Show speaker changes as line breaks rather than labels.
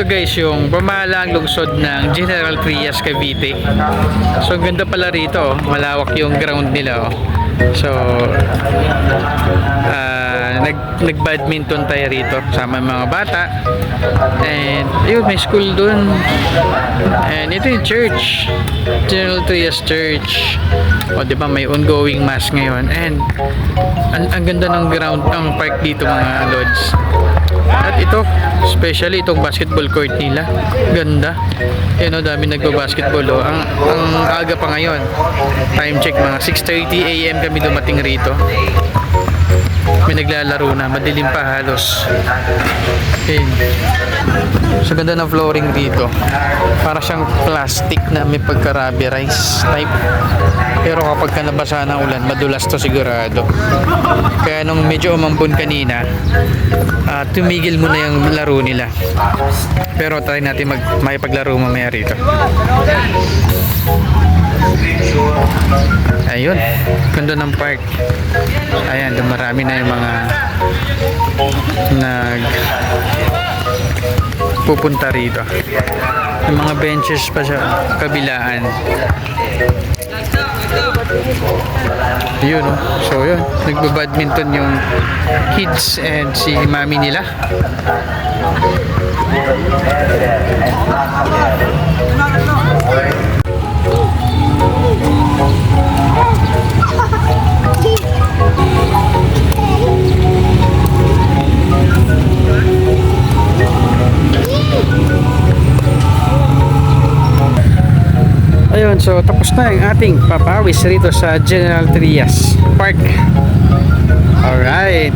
ito guys yung pamahalang lungsod ng General Trias Cavite. So ang ganda pala rito, oh. malawak yung ground nila. Oh. So nag nag-badminton tayo rito sama mga bata. And yun, may school dun. And ito yung church. General Trias Church. O, di ba, may ongoing mass ngayon. And ang, ang ganda ng ground, ang park dito mga lods. At ito, especially itong basketball court nila. Ganda. Yan o, dami nagba-basketball o. Ang, ang aga pa ngayon. Time check, mga 6.30 a.m. kami dumating rito. May naglalaro na, madilim pa halos. Ayun. Sa ganda ng flooring dito. Para siyang plastic na may pagka-rubberized type. Pero kapag ka nabasa ng ulan, madulas to sigurado. Kaya nung medyo umambon kanina, ah, tumigil muna yung laro nila. Pero try natin mag makipaglaro mamaya rito. Ayun, ganda ng park. Ayan, dumarami na yung mga nag pupunta rito. Yung mga benches pa sa kabilaan. Yun, oh. So, yun. Nagba-badminton yung kids and si mami nila. Ayun, so tapos na yung ating papawis rito sa General Trias Park. Alright.